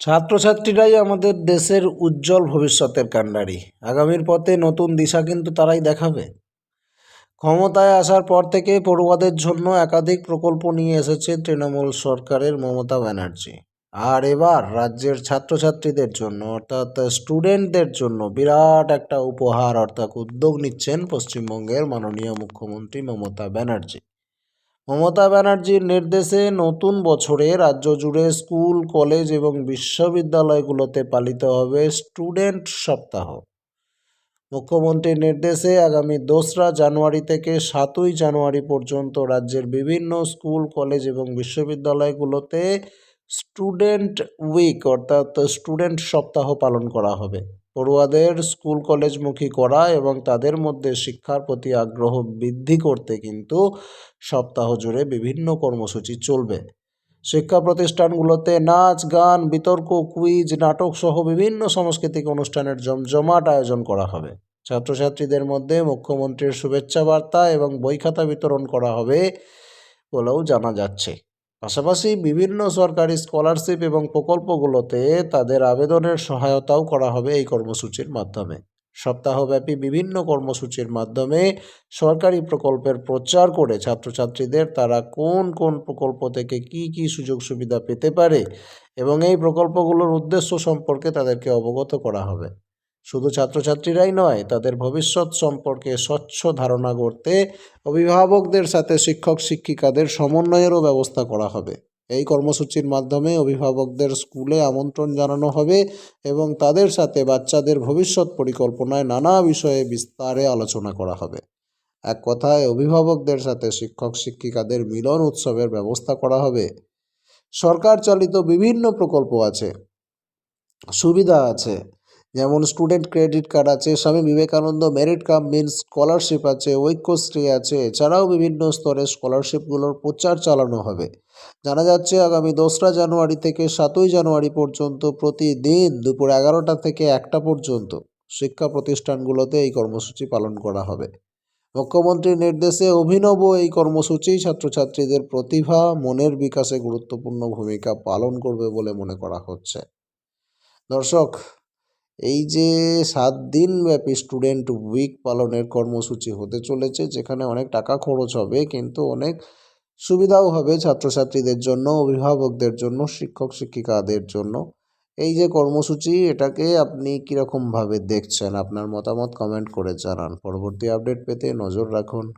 ছাত্রছাত্রীরাই আমাদের দেশের উজ্জ্বল ভবিষ্যতের কাণ্ডারি আগামীর পথে নতুন দিশা কিন্তু তারাই দেখাবে। ক্ষমতায় আসার পর থেকে পড়ুয়াদের জন্য একাধিক প্রকল্প নিয়ে এসেছে তৃণমূল সরকারের মমতা ব্যানার্জি। আর এবার রাজ্যের ছাত্রছাত্রীদের জন্য, অর্থাৎ স্টুডেন্টদের জন্য বিরাট একটা উপহার, অর্থাৎ উদ্যোগ নিচ্ছেন পশ্চিমবঙ্গের মাননীয় মুখ্যমন্ত্রী মমতা ব্যানার্জি। মমতা ব্যানার্জির নির্দেশে নতুন বছরে রাজ্য জুড়ে স্কুল, কলেজ এবং বিশ্ববিদ্যালয়গুলোতে পালিত হবে স্টুডেন্ট সপ্তাহ। মুখ্যমন্ত্রীর নির্দেশে আগামী দোসরা জানুয়ারি থেকে সাতই জানুয়ারি পর্যন্ত রাজ্যের বিভিন্ন স্কুল, কলেজ এবং বিশ্ববিদ্যালয়গুলোতে স্টুডেন্ট উইক অর্থাৎ স্টুডেন্ট সপ্তাহ পালন করা হবে। পড়ুয়াদের স্কুল কলেজমুখী করা এবং তাদের মধ্যে শিক্ষার প্রতি আগ্রহ বৃদ্ধি করতে কিন্তু সপ্তাহ জুড়ে বিভিন্ন কর্মসূচি চলবে। শিক্ষা প্রতিষ্ঠানগুলোতে নাচ, গান, বিতর্ক, কুইজ, নাটক সহ বিভিন্ন সাংস্কৃতিক অনুষ্ঠানের জমজমাট আয়োজন করা হবে। ছাত্রছাত্রীদের মধ্যে মুখ্যমন্ত্রীর শুভেচ্ছা বার্তা এবং বই খাতা বিতরণ করা হবে বলেও জানা যাচ্ছে। পাশাপাশি বিভিন্ন সরকারি স্কলারশিপ এবং প্রকল্পগুলোতে তাদের আবেদনের সহায়তাও করা হবে এই কর্মসূচির মাধ্যমে। সপ্তাহব্যাপী বিভিন্ন কর্মসূচির মাধ্যমে সরকারি প্রকল্পের প্রচার করে ছাত্রছাত্রীদের তারা কোন কোন প্রকল্প থেকে কি কি সুযোগ সুবিধা পেতে পারে এবং এই প্রকল্পগুলোর উদ্দেশ্য সম্পর্কে তাদেরকে অবগত করা হবে। শুধু ছাত্রছাত্রীরাই নয়, তাদের ভবিষ্যৎ সম্পর্কে স্বচ্ছ ধারণা করতে অভিভাবকদের সাথে শিক্ষক শিক্ষিকাদের সমন্বয়েরও ব্যবস্থা করা হবে। এই কর্মসূচির মাধ্যমে অভিভাবকদের স্কুলে আমন্ত্রণ জানানো হবে এবং তাদের সাথে বাচ্চাদের ভবিষ্যৎ পরিকল্পনায় নানা বিষয়ে বিস্তারে আলোচনা করা হবে। এক কথায়, অভিভাবকদের সাথে শিক্ষক শিক্ষিকাদের মিলন উৎসবের ব্যবস্থা করা হবে। সরকার চালিত বিভিন্ন প্রকল্প আছে। সুবিধা আছে। যেমন স্টুডেন্ট ক্রেডিট কার্ড আছে, Swami Vivekananda merit cum means scholarship আছে, ঐক্যশ্রী আছে, এছাড়াও বিভিন্ন স্তরে স্কলারশিপগুলোর প্রচার চালানো হবে। জানা যাচ্ছে আগামী দোসরা জানুয়ারি থেকে সাতই জানুয়ারি পর্যন্ত প্রতিদিন দুপুর এগারোটা থেকে একটা পর্যন্ত শিক্ষা প্রতিষ্ঠানগুলোতে এই কর্মসূচি পালন করা হবে। মুখ্যমন্ত্রীর নির্দেশে অভিনব এই কর্মসূচি ছাত্রছাত্রীদের প্রতিভা, মনের বিকাশে গুরুত্বপূর্ণ ভূমিকা পালন করবে বলে মনে করা হচ্ছে। দর্শক এই যে সাত দিন ব্যাপী স্টুডেন্ট উইক পালনের কর্মসূচি হতে চলেছে, যেখানে অনেক টাকা খরচ হবে, কিন্তু অনেক সুবিধাও হবে ছাত্রছাত্রীদের জন্য, অভিভাবকদের জন্য, শিক্ষক শিক্ষিকাদের জন্য। এই যে কর্মসূচি, এটাকে আপনি কীরকমভাবে দেখছেন? আপনার মতামত কমেন্ট করে জানান। পরবর্তী আপডেট পেতে নজর রাখুন।